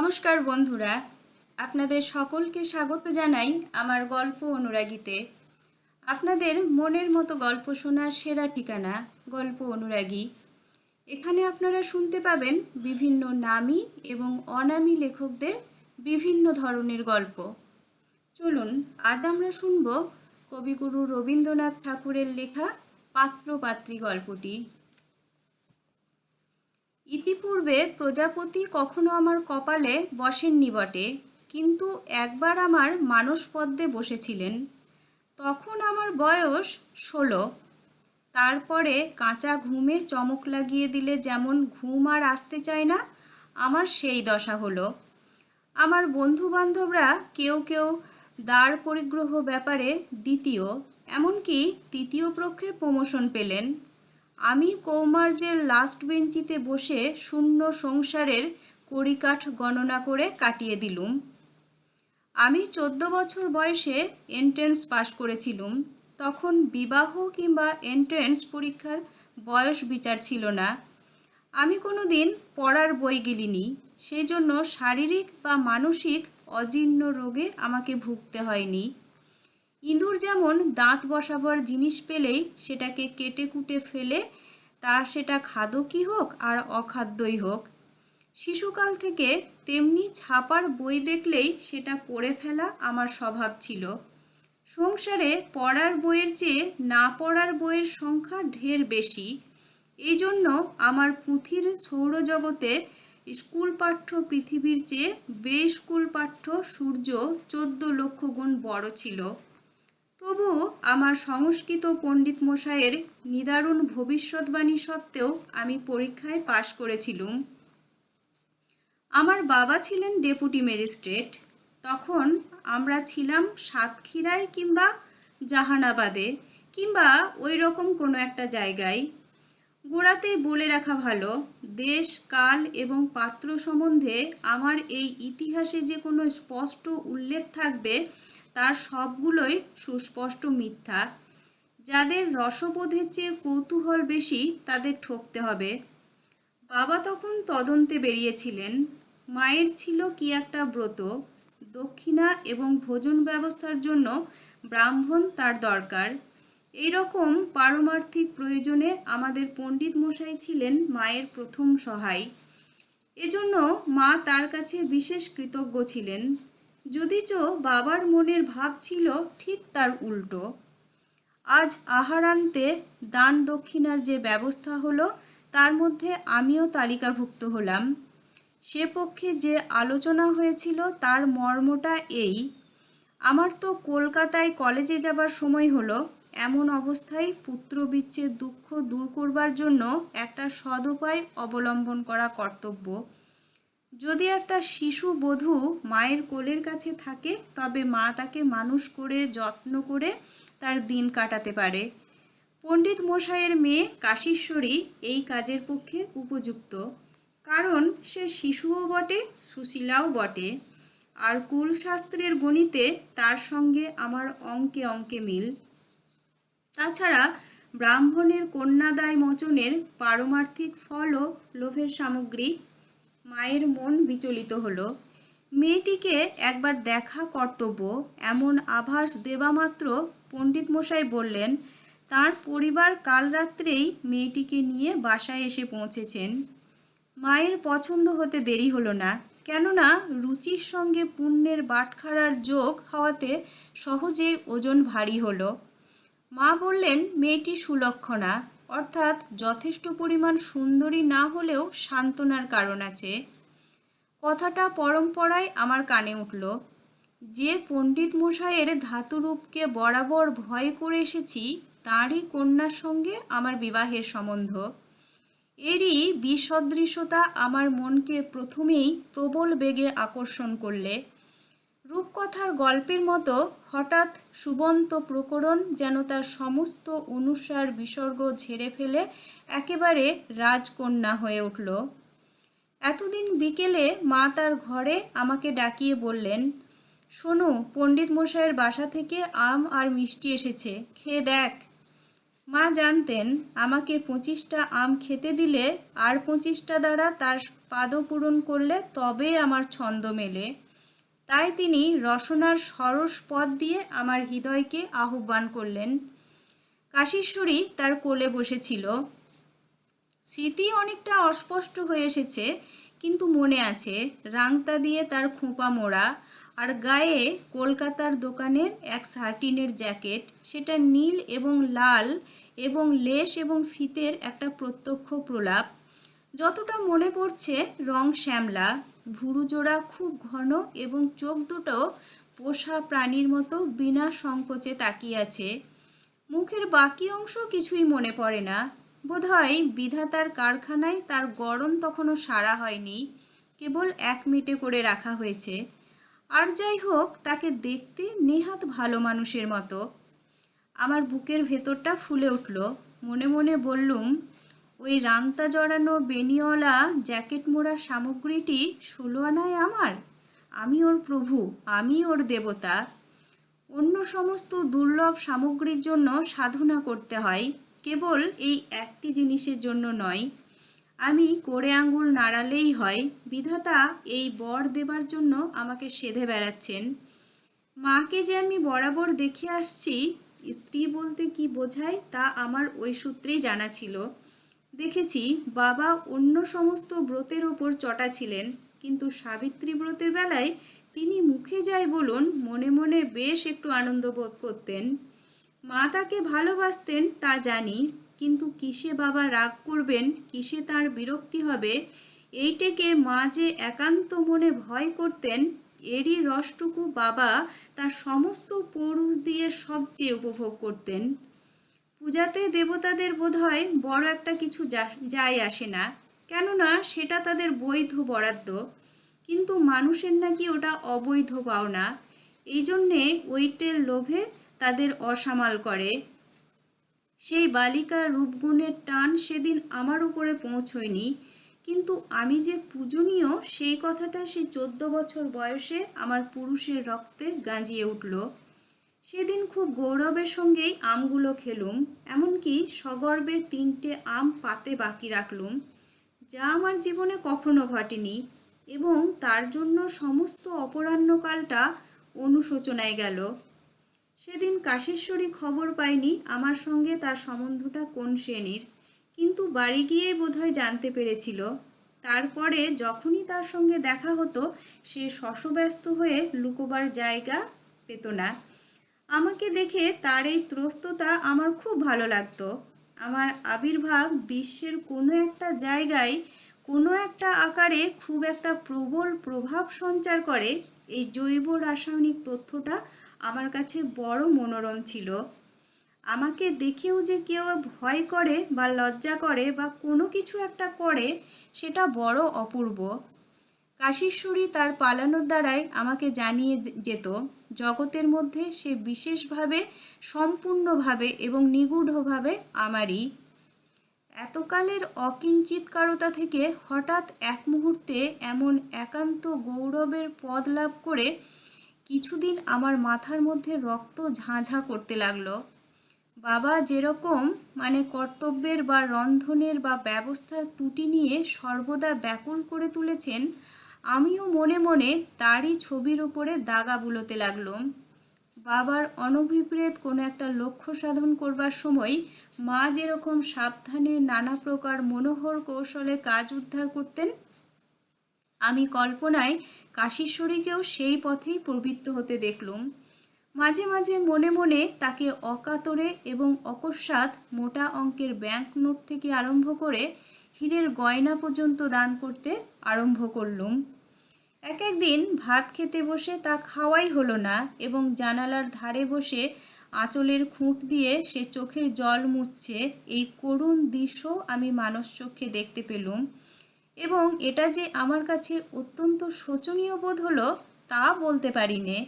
নমস্কার বন্ধুরা, আপনাদের সকলকে স্বাগত জানাই আমার গল্প অনুরাগীতে। আপনাদের মনের মতো গল্প শোনার সেরা ঠিকানা গল্প অনুরাগী। এখানে আপনারা শুনতে পাবেন বিভিন্ন নামী এবং অনামী লেখকদের বিভিন্ন ধরনের গল্প। চলুন, আজ আমরা শুনব কবিগুরু রবীন্দ্রনাথ ঠাকুরের লেখা পাত্রপাত্রী গল্পটি। ইতিপূর্বে প্রজাপতি কখনো আমার কপালে বসেননি বটে, কিন্তু একবার আমার মানস পদ্মে বসেছিলেন। তখন আমার বয়স ষোলো। তারপরে কাঁচা ঘুমে চমক লাগিয়ে দিলে যেমন ঘুম আর আসতে চায় না, আমার সেই দশা হলো। আমার বন্ধু বান্ধবরা কেউ কেউ দ্বার পরিগ্রহ ব্যাপারে দ্বিতীয়, এমনকি তৃতীয় পক্ষে প্রমোশন পেলেন। আমি কৌমার্যের লাস্ট বেঞ্চিতে বসে শূন্য সংসারের কড়িকাঠ গণনা করে কাটিয়ে দিলুম। আমি চোদ্দ বছর বয়সে এন্ট্রেন্স পাশ করেছিলুম। তখন বিবাহ কিংবা এন্ট্রেন্স পরীক্ষার বয়স বিচার ছিল না। আমি কোনো দিন পড়ার বই গিলিনি। সেজন্য শারীরিক বা মানসিক অজীর্ণ রোগে আমাকে ভুগতে হয়নি। ইঁদুর যেমন দাঁত বসাবার জিনিস পেলেই সেটাকে কেটে কুটে ফেলে, তা সেটা খাদকই হোক আর অখাদ্যই হোক। শিশুকাল থেকে তেমনি ছাপার বই দেখলেই সেটা পড়ে ফেলা আমার স্বভাব ছিল। সংসারে পড়ার বইয়ের চেয়ে না পড়ার বইয়ের সংখ্যা ঢের বেশি। এই জন্য আমার পুঁথির সৌরজগতে স্কুল পাঠ্য পৃথিবীর চেয়ে বে স্কুল পাঠ্য সূর্য চোদ্দ লক্ষ গুণ বড় ছিল। তবু আমার সংস্কৃত পণ্ডিত মশাইয়ের নিদারুণ ভবিষ্যৎবাণী সত্ত্বেও আমি পরীক্ষায় পাশ করেছিলুম। আমার বাবা ছিলেন ডেপুটি ম্যাজিস্ট্রেট। তখন আমরা ছিলাম সাতক্ষীরায় কিংবা জাহানাবাদে কিংবা ওই রকম কোনো একটা জায়গায়। গোড়াতেই বলে রাখা ভালো, দেশ, কাল এবং পাত্র সম্বন্ধে আমার এই ইতিহাসে যে কোনো স্পষ্ট উল্লেখ থাকবে তার সবগুলোই সুস্পষ্ট মিথ্যা। যাদের রসবোধের চেয়ে কৌতূহল বেশি তাদের ঠকতে হবে। বাবা তখন তদন্তে বেরিয়েছিলেন। মায়ের ছিল কি একটা ব্রত, দক্ষিণা এবং ভোজন ব্যবস্থার জন্য ব্রাহ্মণ তার দরকার। এই রকম পারমার্থিক প্রয়োজনে আমাদের পণ্ডিত মশাই ছিলেন মায়ের প্রথম সহায়। এজন্য মা তার কাছে বিশেষ কৃতজ্ঞ ছিলেন। যদিচ বাবার মনের ভাব ছিল ঠিক তার উল্টো। আজ আহারান্তে দান দক্ষিণার যে ব্যবস্থা হলো, তার মধ্যে আমিও তালিকাভুক্ত হলাম। সে পক্ষে যে আলোচনা হয়েছিল, তার মর্মটা এই। আমার তো কলকাতায় কলেজে যাবার সময় হলো, এমন অবস্থায় পুত্র বিচ্ছেদ দুঃখ দূর করবার জন্য একটা সদুপায় অবলম্বন করা কর্তব্য। যদি একটা শিশু বধূ মায়ের কোলের কাছে থাকে, তবে মা তাকে মানুষ করে, যত্ন করে তার দিন কাটাতে পারে। পণ্ডিত মশাইয়ের মেয়ে কাশীশ্বরী এই কাজের পক্ষে উপযুক্ত। কারণ সে শিশুও বটে, সুশীলাও বটে। আর কুলশাস্ত্রের গণিতে তার সঙ্গে আমার অঙ্কে অঙ্কে মিল। তাছাড়া ব্রাহ্মণের কন্যাদায় মোচনের পারমার্থিক ফলও লোভের সামগ্রী। মায়ের মন বিচলিত হলো। মেয়েটিকে একবার দেখা কর্তব্য, এমন আভাস দেবা মাত্র পণ্ডিত মশাই বললেন, তার পরিবার কাল রাত্রেই মেয়েটিকে নিয়ে বাসায় এসে পৌঁছেছেন। মায়ের পছন্দ হতে দেরি হলো না, কেননা রুচির সঙ্গে পুণ্যের বাটখারার যোগ হওয়াতে সহজেই ওজন ভারী হলো। মা বললেন, মেয়েটি সুলক্ষণা অর্থাৎ যথেষ্ট পরিমাণ সুন্দরী না হলেও সান্ত্বনার কারণ আছে। কথাটা পরম্পরায় আমার কানে উঠল। যে পণ্ডিত মশাইয়ের ধাতুরূপকে বরাবর ভয় করে এসেছি, তাঁরই কন্যার সঙ্গে আমার বিবাহের সম্বন্ধ। এরই বিসদৃশতা আমার মনকে প্রথমেই প্রবল বেগে আকর্ষণ করলে। রূপকথার গল্পের মতো হঠাৎ সুবন্ত প্রকরণ যেন তার সমস্ত অনুসার বিসর্গ ঝেড়ে ফেলে একেবারে রাজকন্যা হয়ে উঠল। এতদিন বিকেলে মা তার ঘরে আমাকে ডাকিয়ে বললেন, শোনো, পণ্ডিত মশাইয়ের বাসা থেকে আম আর মিষ্টি এসেছে, খেয়ে দেখ। মা জানতেন, আমাকে পঁচিশটা আম খেতে দিলে আর পঁচিশটা দ্বারা তার পাদ পূরণ করলে তবে আমার ছন্দ মেলে। তাই তিনি রসনার সরস পথ দিয়ে আমার হৃদয়কে আহ্বান করলেন। কাশীশ্বরী তার কোলে বসেছিল। স্মৃতি অনেকটা অস্পষ্ট হয়ে এসেছে, কিন্তু মনে আছে, রাংতা দিয়ে তার খোঁপা মোড়া আর গায়ে কলকাতার দোকানের এক সার্টিনের জ্যাকেট, সেটা নীল এবং লাল এবং লেশ এবং ফিতের একটা প্রত্যক্ষ প্রলাপ। যতটা মনে পড়ছে, রং শ্যামলা ভুরু জোড়া খুব ঘন এবং চোখ দুটো পোষা প্রাণীর মতো বিনা সংকোচে তাকিয়ে আছে। মুখের বাকি অংশ কিছুই মনে পড়ে না। বোধহয় বিধাতার কারখানায় তার গরম তখনও সারা হয়নি, কেবল এক মিটে করে রাখা হয়েছে। আর যাই হোক, তাকে দেখতে নেহাত ভালো মানুষের মতো। আমার বুকের ভেতরটা ফুলে উঠল। মনে মনে বললুম ওই রাংতা জড়ানো বেনিওয়ালা জ্যাকেট মোড়ার সামগ্রীটি ষোলো আনায় আমার? আমি ওর প্রভু, আমি ওর দেবতা। অন্য সমস্ত দুর্লভ সামগ্রীর জন্য সাধনা করতে হয়, কেবল এই একটি জিনিসের জন্য নয়। আমি কোড়ে আঙ্গুল নাড়ালেই হয়, বিধাতা এই বর দেবার জন্য আমাকে সেধে বেড়াচ্ছেন। মাকে যে আমি বরাবর দেখে আসছি, স্ত্রী বলতে কি বোঝায় তা আমার ওই সূত্রেই জানা ছিল। দেখেছি বাবা অন্য সমস্ত ব্রতের ওপর চটা ছিলেন, কিন্তু সাবিত্রী ব্রতের বেলায় তিনি মুখে যাই বলুন মনে মনে বেশ একটু আনন্দ বোধ করতেন। মা তাকে ভালোবাসতেন তা জানি, কিন্তু কিসে বাবা রাগ করবেন, কিসে তার বিরক্তি হবে, এইটাকে মা যে একান্ত মনে ভয় করতেন, এরই রসটুকু বাবা তার সমস্ত পৌরুষ দিয়ে সবচেয়ে উপভোগ করতেন। পূজাতে দেবতাদের বোধহয় বড় একটা কিছু যায় আসে না। কেননা সেটা তাদের বৈধ বরাদ্দ। কিন্তু মানুষের নাকি ওটা অবৈধ পাওনা। এই জন্যে ওইটের লোভে তাদের অসামাল করে। সেই বালিকার রূপগুণের টান সেদিন আমার উপরে পৌঁছয়নি। কিন্তু আমি যে পূজনীয়, সেই কথাটা সে চোদ্দ বছর বয়সে আমার পুরুষের রক্তে গাঁজিয়ে উঠল। সেদিন খুব গৌরবের সঙ্গেই আমগুলো খেলুম, এমনকি সগর্বে তিনটে আম পাতে বাকি রাখলুম, যা আমার জীবনে কখনো ঘটেনি এবং তার জন্য সমস্ত অপরাহ্নকালটা অনুশোচনায় গেল। সেদিন কাশেশ্বরী খবর পায়নি আমার সঙ্গে তার সম্বন্ধটা কোন শ্রেণির, কিন্তু বাড়ি গিয়েই বোধহয় জানতে পেরেছিল। তারপরে যখনই তার সঙ্গে দেখা হতো, সে শশব্যস্ত হয়ে লুকোবার জায়গা পেত না। আমাকে দেখে তার এই ত্রস্ততা আমার খুব ভালো লাগতো। আমার আবির্ভাব বিশ্বের কোনো একটা জায়গায়, কোনো একটা আকারে খুব একটা প্রবল প্রভাব সঞ্চার করে। এই জৈব রাসায়নিক তথ্যটা আমার কাছে বড় মনোরম ছিল। আমাকে দেখেও যে কেউ ভয় করে বা লজ্জা করে বা কোনো কিছু একটা করে, সেটা বড় অপূর্ব। কাশীশ্বরী তার পালানোর দ্বারাই আমাকে জানিয়ে যেত, জগতের মধ্যে সে বিশেষভাবে সম্পূর্ণভাবে এবং নিগূঢ়ভাবে আমারই। এতকালের অকিঞ্চিতকারতা থেকে হঠাৎ এক মুহূর্তে এমন একান্ত গৌরবের পদ লাভ করে কিছুদিন আমার মাথার মধ্যে রক্ত ঝাঁঝা করতে লাগল। বাবা যেরকম মানে কর্তব্যের বা রন্ধনের বা ব্যবস্থার ত্রুটি নিয়ে সর্বদা ব্যাকুল করে তুলেছেন আমিও মনে মনে তারই ছবির উপরে দাগা বুলোতে লাগলাম। বাবার অনভিপ্রেত কোনো একটা লক্ষ্য সাধন করবার সময় মা যেরকম সাবধানে নানা প্রকার মনোহর কৌশলে কাজ উদ্ধার করতেন, আমি কল্পনায় কাশীশ্বরীকেও সেই পথেই প্রবৃত্ত হতে দেখলুম। মাঝে মাঝে মনে মনে তাকে অকাতরে এবং অকস্মাৎ মোটা অঙ্কের ব্যাংক নোট থেকে আরম্ভ করে হীরের গয়না পর্যন্ত দান করতে আরম্ভ করলুম। এক একদিন ভাত খেতে বসে তা খাওয়াই হলো না এবং জানালার ধারে বসে আঁচলের খুঁট দিয়ে সে চোখের জল মুছছে এই করুণ দৃশ্য আমি মানস চোখে দেখতে পেলুম এবং এটা যে আমার কাছে অত্যন্ত শোচনীয় বোধ হলো তা বলতে পারি নে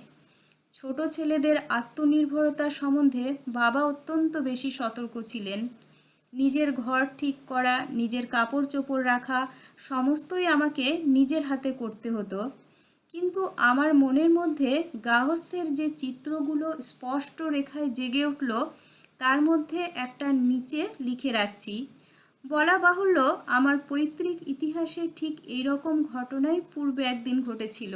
ছোট ছেলেদের আত্মনির্ভরতা সম্বন্ধে বাবা অত্যন্ত বেশি সতর্ক ছিলেন। নিজের ঘর ঠিক করা, নিজের কাপড় চোপড় রাখা, সমস্তই আমাকে নিজের হাতে করতে হতো। কিন্তু আমার মনের মধ্যে গাহস্থের যে চিত্রগুলো স্পষ্ট রেখায় জেগে উঠল, তার মধ্যে একটা নিচে লিখে রাখছি, বলা বাহুল্য আমার পৈতৃক ইতিহাসে ঠিক এই রকম ঘটনাই পূর্বে একদিন ঘটেছিল।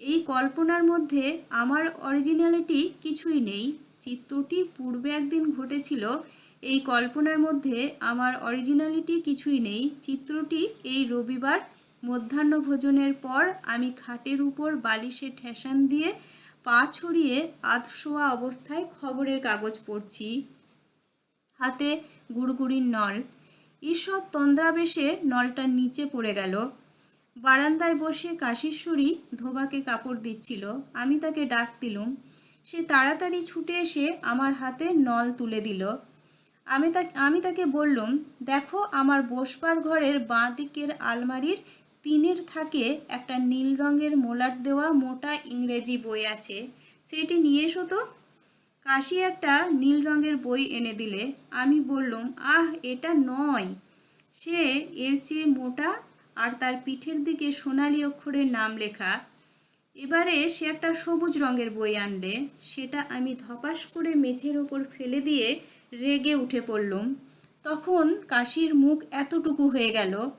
এই কল্পনার মধ্যে আমার অরিজিনালিটি কিছুই নেই। চিত্রটি পূর্বে একদিন ঘটেছিল এই কল্পনার মধ্যে আমার অরিজিনালিটি কিছুই নেই। চিত্রটি এই রবিবার মধ্যাহ্ন ভোজনের পর আমি খাটের উপর বালিশে ঠেসান দিয়ে পা ছড়িয়ে আধশোয়া অবস্থায় খবরের কাগজ পড়ছি। হাতে গুড়গুড়ির নল। ঈশ্বর তন্দ্রাবেশে নলটার নিচে পড়ে গেল। বারান্দায় বসে কাশীশ্বরী ধোবাকে কাপড় দিচ্ছিল। আমি তাকে ডাক দিলুম। সে তাড়াতাড়ি ছুটে এসে আমার হাতে নল তুলে দিল। আমি তা, আমি তাকে বললুম, দেখো, আমার বসবার ঘরের বাঁ দিকের আলমারির তিনের থাকে একটা নীল রঙের মোলাট দেওয়া মোটা ইংরেজি বই আছে। সেটি নিয়ে এসো তো। কাশি একটা নীল রঙের বই এনে দিলে। আমি বললুম, আহ, এটা নয়। সে এর চেয়ে মোটা আর তার পিঠের দিকে সোনালি অক্ষরের নাম লেখা। এবারে সে একটা সবুজ রঙের বই আনলে সেটা আমি ধপাস করে মেঝের ওপর ফেলে দিয়ে রেগে উঠে পড়লুম। তখন কাশির মুখ এতটুকু হয়ে গেল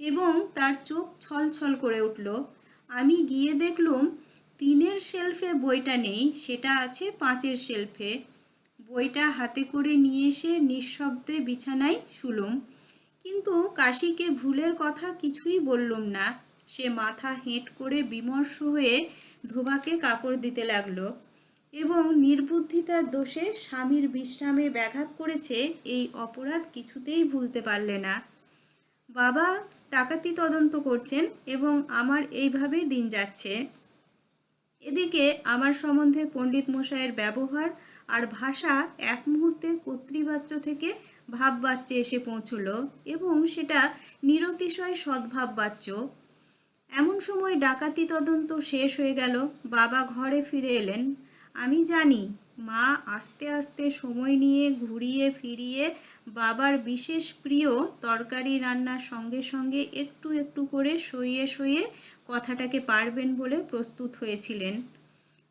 এবং তার চোখ ছলছল করে উঠল। আমি গিয়ে দেখলুম, তিনের শেলফে বইটা নেই, সেটা আছে পাঁচের শেলফে। বইটা হাতে করে নিয়ে এসে নিঃশব্দে বিছানায় শুলুম। কিন্তু কাশিকে ভুলের কথা কিছুই বললুম না। সে মাথা হেঁট করে বিমর্ষ হয়ে ধোবাকে কাপড় দিতে লাগল। এবং নির্বুদ্ধিতার দোষে স্বামীর বিশ্রামে ব্যাঘাত করেছে এই অপরাধ কিছুতেই ভুলতে পারলে না। বাবা ডাকাতি তদন্ত করছেন এবং আমার এইভাবেই দিন যাচ্ছে। এদিকে আমার সম্বন্ধে পণ্ডিত মশাইয়ের ব্যবহার আর ভাষা এক মুহূর্তে কর্তৃবাচ্য থেকে ভাববাচ্যে এসে পৌঁছল এবং সেটা নিরতিশয় সদ্ভাববাচ্য। এমন সময় ডাকাতি তদন্ত শেষ হয়ে গেল। বাবা ঘরে ফিরে এলেন। আমি জানি, মা আস্তে আস্তে সময় নিয়ে ঘুরিয়ে ফিরিয়ে বাবার বিশেষ প্রিয় তরকারি রান্নার সঙ্গে সঙ্গে একটু একটু করে সইয়ে সইয়ে কথাটাকে পারবেন বলে প্রস্তুত হয়েছিলেন।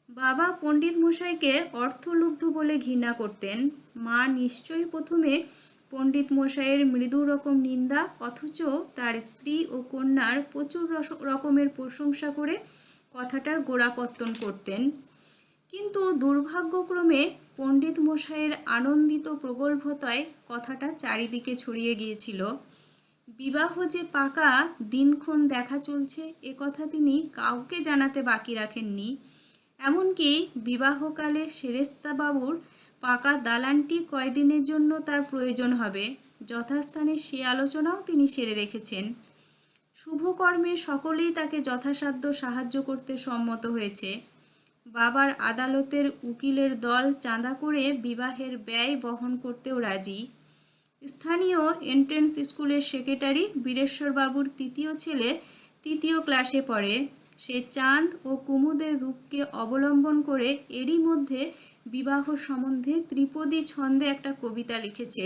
বাবা পণ্ডিত মশাইকে অর্থলুব্ধ বলে ঘৃণা করতেন। মা নিশ্চয়ই প্রথমে পণ্ডিত মশাইয়ের মৃদু রকম নিন্দা, অথচ তার স্ত্রী ও কন্যার প্রচুর রকমের প্রশংসা করে কথাটার গোড়াপত্তন করতেন। কিন্তু দুর্ভাগ্যক্রমে পণ্ডিত মশাইয়ের আনন্দিত প্রগল্ভতায় কথাটা চারিদিকে ছড়িয়ে গিয়েছিল। বিবাহ যে পাকা, দিনক্ষণ দেখা চলছে, এ কথা তিনি কাউকে জানাতে বাকি রাখেননি। এমনকি বিবাহকালে সেরেস্তাবাবুর পাকা দালানটি কয়দিনের জন্য তার প্রয়োজন হবে, যথাস্থানে সে আলোচনাও তিনি সেরে রেখেছেন। শুভকর্মে সকলেই তাকে যথাসাধ্য সাহায্য করতে সম্মত হয়েছে। বাবার আদালতের উকিলের দল চাঁদা করে বিবাহের ব্যয় বহন করতেও রাজি। স্থানীয় এন্ট্রেন্স স্কুলের সেক্রেটারি বীরেশ্বরবাবুর তৃতীয় ছেলে তৃতীয় ক্লাসে পড়ে। সে চাঁদ ও কুমুদের রূপকে অবলম্বন করে এরই মধ্যে বিবাহ সম্বন্ধে ত্রিপদী ছন্দে একটা কবিতা লিখেছে।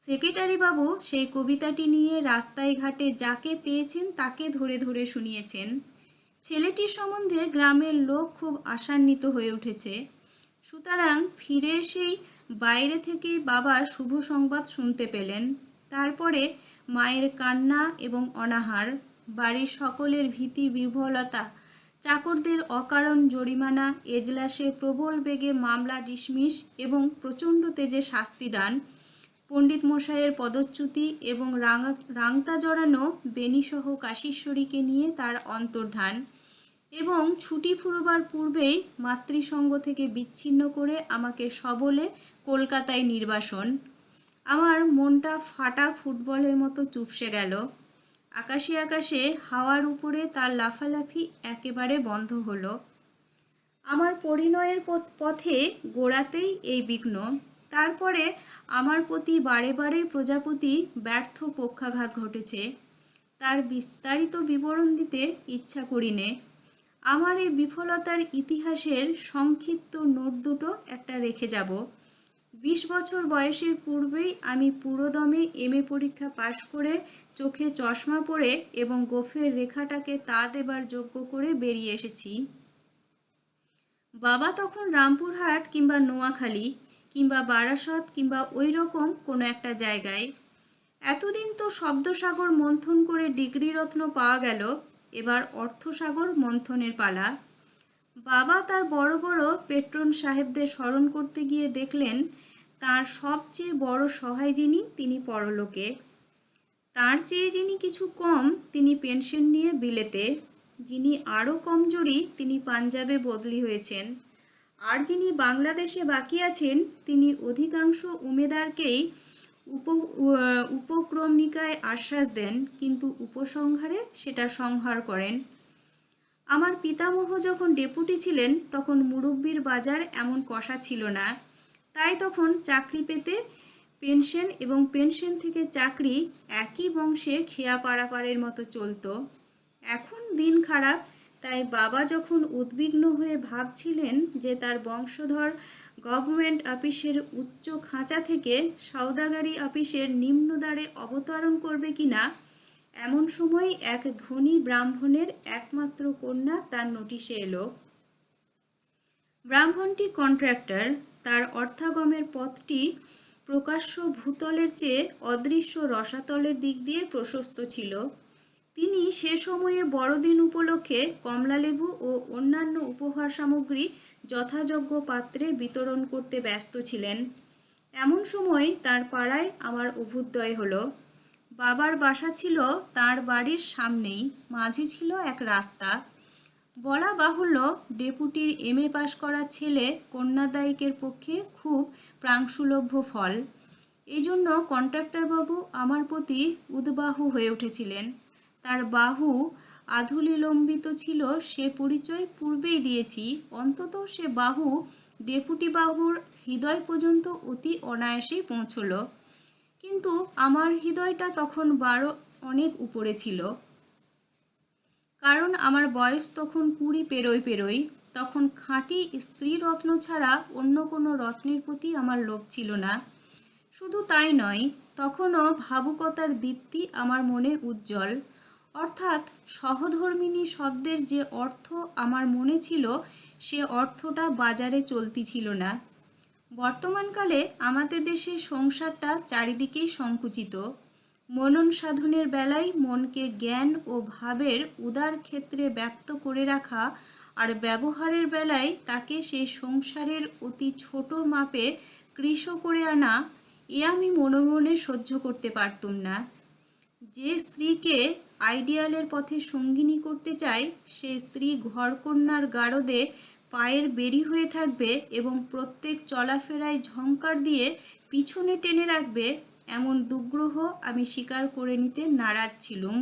সেক্রেটারি বাবু সেই কবিতাটি নিয়ে রাস্তায় ঘাটে যাকে পেয়েছেন তাকে ধরে ধরে শুনিয়েছেন। ছেলেটির সম্বন্ধে গ্রামের লোক খুব আশান্বিত হয়ে উঠেছে। সুতরাং ফিরে এসেই বাইরে থেকেই বাবার শুভ সংবাদ শুনতে পেলেন। তারপরে মায়ের কান্না এবং অনাহার, বাড়ির সকলের ভীতি বিহ্বলতা চাকরদের অকারণ জরিমানা, এজলাসে প্রবল বেগে মামলা, ডিসমিস এবং প্রচণ্ড তেজে শাস্তিদান পণ্ডিত মশাইয়ের পদচ্যুতি এবং রাঙা রাংতা জড়ানো বেনিসহ কাশীশ্বরীকে নিয়ে তার অন্তর্ধান এবং ছুটি ফুরোবার পূর্বেই মাতৃসঙ্গ থেকে বিচ্ছিন্ন করে আমাকে সবলে কলকাতায় নির্বাসন। আমার মনটা ফাটা ফুটবলের মতো চুপসে গেল। আকাশে আকাশে হাওয়ার উপরে তার লাফালাফি একেবারে বন্ধ হলো। আমার পরিণয়ের পথ- পথে গোড়াতেই এই বিঘ্ন। তারপরে আমার প্রতি বারে বারে প্রজাপতি ব্যর্থ পক্ষাঘাত ঘটেছে। তার বিস্তারিত বিবরণ দিতে ইচ্ছা করিনে আমার এই বিফলতার ইতিহাসের সংক্ষিপ্ত নোট দুটো একটা রেখে যাব। বিশ বছর বয়সের পূর্বেই আমি পুরোদমে এম এ পরীক্ষা পাশ করে চোখে চশমা পরে এবং গোফের রেখাটাকে তা দেবার যোগ্য করে বেরিয়ে এসেছি। বাবা তখন রামপুরহাট কিংবা নোয়াখালী। কিংবা বারাসত কিংবা ওই রকম কোনো একটা জায়গায়। এতদিন তো শব্দসাগর মন্থন করে ডিগ্রি রত্ন পাওয়া গেল, এবার অর্থসাগর মন্থনের পালা। বাবা তার বড় বড় পেট্রন সাহেবদের স্মরণ করতে গিয়ে দেখলেন, তার সবচেয়ে বড় সহায় যিনি, তিনি পরলোকে। তার চেয়ে যিনি কিছু কম, তিনি পেনশন নিয়ে বিলেতে। যিনি আরও কমজোরি, তিনি পাঞ্জাবে বদলি হয়েছেন। আর যিনি বাংলাদেশে বাকি আছেন, তিনি অধিকাংশ উমেদারকেই উপ উপক্রমণিকায় আশ্বাস দেন, কিন্তু উপসংহারে সেটা সংহার করেন। আমার পিতামহ যখন ডেপুটি ছিলেন, তখন মুরব্বির বাজার এমন কষা ছিল না। তাই তখন চাকরি পেতে পেনশন এবং পেনশন থেকে চাকরি একই বংশে খেয়া পারাপারের মতো চলতো। এখন দিন খারাপ তাই বাবা যখন উদ্বিগ্ন হয়ে ভাবছিলেন যে তার বংশধর গভর্নমেন্ট অফিসের উচ্চ খাঁচা থেকে সওদাগারি অফিসের নিম্নদ্বারে অবতরণ করবে কিনা, এমন সময় এক ধনী ব্রাহ্মণের একমাত্র কন্যা তার নোটিশে এলো। ব্রাহ্মণটি কন্ট্রাক্টর, তার অর্থাগমের পথটি প্রকাশ্য ভূতলের চেয়ে অদৃশ্য রসাতলের দিক দিয়ে প্রশস্ত ছিল। তিনি সে সময়ে বড়দিন উপলক্ষে কমলালেবু ও অন্যান্য উপহার সামগ্রী যথাযোগ্য পাত্রে বিতরণ করতে ব্যস্ত ছিলেন। এমন সময় তার পাড়ায় আমার অভ্যুদয় হলো। বাবার বাসা ছিল তার বাড়ির সামনেই, মাঝে ছিল এক রাস্তা। বলা বাহুল্য, ডেপুটির এম এ পাশ করা ছেলে কন্যাদায়িকের পক্ষে খুব প্রাংসুলভ্য ফল। এই জন্য কন্ট্রাক্টরবাবু আমার প্রতি উদ্বাহু হয়ে উঠেছিলেন। তার বাহু আধুলিলম্বিত ছিল, সে পরিচয় পূর্বেই দিয়েছি। অন্তত সে বাহু ডেপুটি বাহুর হৃদয় পর্যন্ত অতি অনায়াসেই পৌঁছলো। কিন্তু আমার হৃদয়টা তখন বারো অনেক উপরে ছিল। কারণ আমার বয়স তখন কুড়ি পেরোই পেরোই তখন খাঁটি স্ত্রী রত্ন ছাড়া অন্য কোনো রত্নের প্রতি আমার লোভ ছিল না। শুধু তাই নয়, তখনও ভাবুকতার দীপ্তি আমার মনে উজ্জ্বল। অর্থাৎ সহধর্মিণী শব্দের যে অর্থ আমার মনে ছিল, সে অর্থটা বাজারে চলতি ছিল না বর্তমানকালে আমাদের দেশে সংসারটা চারিদিকেই সংকুচিত। মনন সাধনের বেলায় মনকে জ্ঞান ও ভাবের উদার ক্ষেত্রে ব্যক্ত করে রাখা আর ব্যবহারের বেলায় তাকে সে সংসারের অতি ছোট মাপে কৃষ করে আনা, এ আমি মনে মনে সহ্য করতে পারতুম না। যে স্ত্রীকে আইডিয়ালের পথে সঙ্গিনী করতে চায়, সে স্ত্রী ঘরকন্যার গারদে পায়ের বেরি হয়ে থাকবে এবং প্রত্যেক চলাফেরায় ঝংকার দিয়ে পিছনে টেনে রাখবে, এমন দুগ্রহ আমি স্বীকার করে নিতে নারাজ ছিলুম।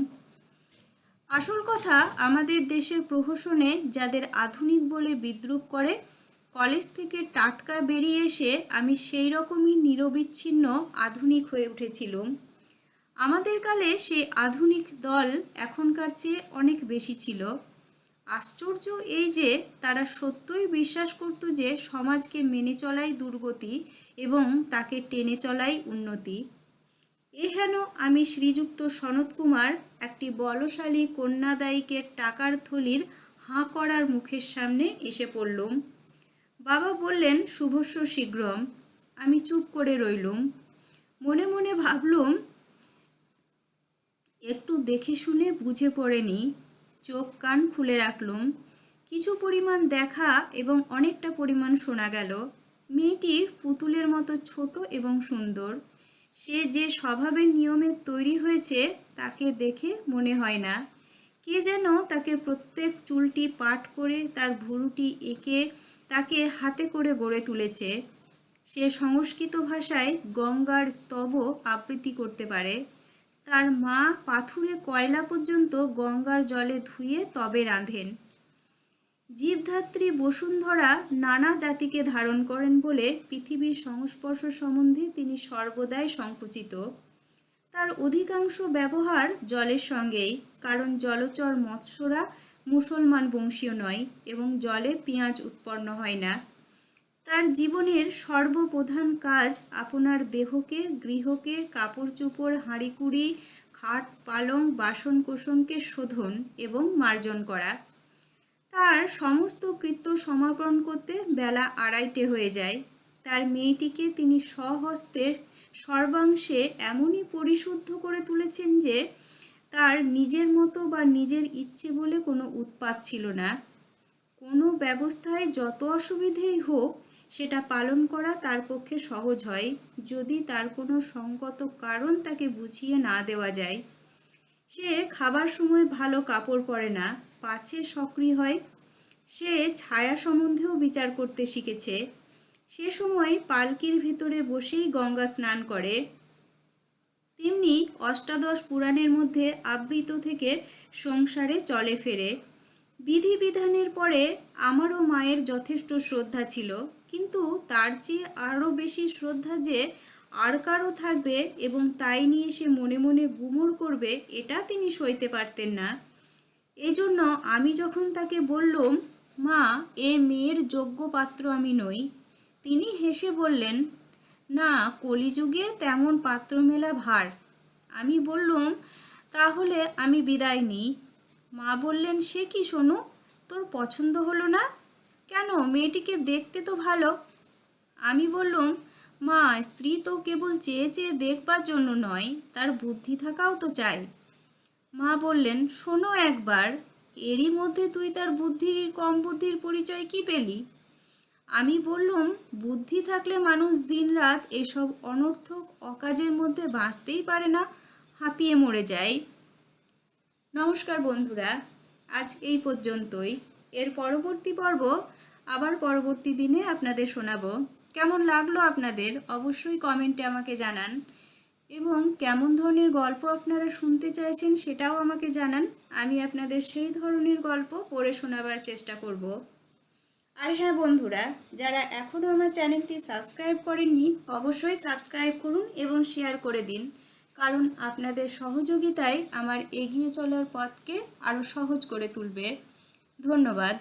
আসল কথা, আমাদের দেশের প্রহসনে যাদের আধুনিক বলে বিদ্রুপ করে, কলেজ থেকে টাটকা বেরিয়ে এসে আমি সেই রকমই নিরবিচ্ছিন্ন আধুনিক হয়ে উঠেছিলুম। আমাদের কালে সেই আধুনিক দল এখনকার চেয়ে অনেক বেশি ছিল। আশ্চর্য এই যে তারা সত্যই বিশ্বাস করত যে সমাজকে মেনে চলাই দুর্গতি এবং তাকে টেনে চলাই উন্নতি। এ হেন আমি শ্রীযুক্ত সনত কুমার, একটি বলশালী কন্যাদায়িকের টাকার থলির হাঁ করার মুখের সামনে এসে পড়লুম। বাবা বললেন, শুভস্য শীঘ্রম। আমি চুপ করে রইলুম। মনে মনে ভাবলুম একটু দেখে শুনে বুঝে পড়েনি। চোখ কান খুলে রাখলুম। কিছু পরিমাণ দেখা এবং অনেকটা পরিমাণ শোনা গেল। মেয়েটি পুতুলের মতো ছোট এবং সুন্দর। সে যে স্বভাবের নিয়মে তৈরি হয়েছে, তাকে দেখে মনে হয় না। কে যেন তাকে প্রত্যেক চুলটি পাট করে তার ভুরুটি এঁকে তাকে হাতে করে গড়ে তুলেছে। সে সংস্কৃত ভাষায় গঙ্গার স্তব আবৃত্তি করতে পারে। তার মা পাথুরে কয়লা পর্যন্ত গঙ্গার জলে ধুয়ে তবে রাঁধেন। জীবধাত্রী বসুন্ধরা নানা জাতিকে ধারণ করেন বলে পৃথিবীর সংস্পর্শ সম্বন্ধে তিনি সর্বদাই সংকুচিত। তার অধিকাংশ ব্যবহার জলের সঙ্গেই, কারণ জলচর মৎস্যরা মুসলমান বংশীয় নয় এবং জলে পেঁয়াজ উৎপন্ন হয় না। তার জীবনের সর্বপ্রধান কাজ আপনার দেহকে, গৃহকে কাপড় চোপড় হাঁড়িকুড়ি, খাট, পালং বাসন কোসনকে শোধন এবং মার্জন করা। তার সমস্ত কৃত্য সমাপন করতে বেলা আড়াইটে হয়ে যায়। তার মেয়েটিকে তিনি স্বহস্তের সর্বাংশে এমনই পরিশুদ্ধ করে তুলেছেন যে, তার নিজের মতো বা নিজের ইচ্ছে বলে কোনো উৎপাত ছিল না। কোনো ব্যবস্থায় যত অসুবিধেই হোক সেটা পালন করা তার পক্ষে সহজ হয়, যদি তার কোনো সঙ্গত কারণ তাকে বুঝিয়ে না দেওয়া যায়। সে খাবার সময় ভালো কাপড় পরে না, পাছে সক্রিয় হয়। সে ছায়া সম্বন্ধেও বিচার করতে শিখেছে। সে সময় পালকির ভিতরে বসেই গঙ্গা স্নান করে। তেমনি অষ্টাদশ পুরাণের মধ্যে আবৃত থেকে সংসারে চলে ফেরে। বিধিবিধানের পরে আমারও মায়ের যথেষ্ট শ্রদ্ধা ছিল। কিন্তু তার চেয়ে আরও বেশি শ্রদ্ধা যে আর কারও থাকবে এবং তাই নিয়ে সে মনে মনে গুমর করবে, এটা তিনি সইতে পারতেন না। এই জন্য আমি যখন তাকে বললুম, মা, এ মেয়ের যোগ্য পাত্র আমি নই। তিনি হেসে বললেন, না, কলিযুগে তেমন পাত্র মেলা ভার। আমি বললুম, তাহলে আমি বিদায় নিই। মা বললেন, সে কি শোনো তোর পছন্দ হলো না? কেন? মেয়েটিকে দেখতে তো ভালো। আমি বললুম, মা, স্ত্রী তো কেবল চেয়ে চেয়ে দেখবার জন্য নয়, তার বুদ্ধি থাকাও তো চাই। মা বললেন, শোনো একবার, এরই মধ্যে তুই তার বুদ্ধি, কম বুদ্ধির পরিচয় কি পেলি? আমি বললুম, বুদ্ধি থাকলে মানুষ দিনরাত এসব অনর্থক অকাজের মধ্যে বাঁচতেই পারে না, হাঁপিয়ে মরে যায়। নমস্কার বন্ধুরা, আজ এই পর্যন্তই। এর পরবর্তী পর্ব আবার পরবর্তী দিনে আপনাদের শোনাবো। কেমন লাগল আপনাদের? অবশ্যই কমেন্টে আমাকে জানান। এবং কেমন ধরনের গল্প আপনারা শুনতে চাইছেন সেটাও আমাকে জানান। আমি আপনাদের সেই ধরনের গল্প পড়ে শোনাবার চেষ্টা করব। আর হ্যাঁ বন্ধুরা, যারা এখনও আমার চ্যানেলটি সাবস্ক্রাইব করেননি, অবশ্যই সাবস্ক্রাইব করুন এবং শেয়ার করে দিন। কারণ আপনাদের সহযোগিতায় আমার এগিয়ে চলার পথকে আরও সহজ করে তুলবে। ধন্যবাদ।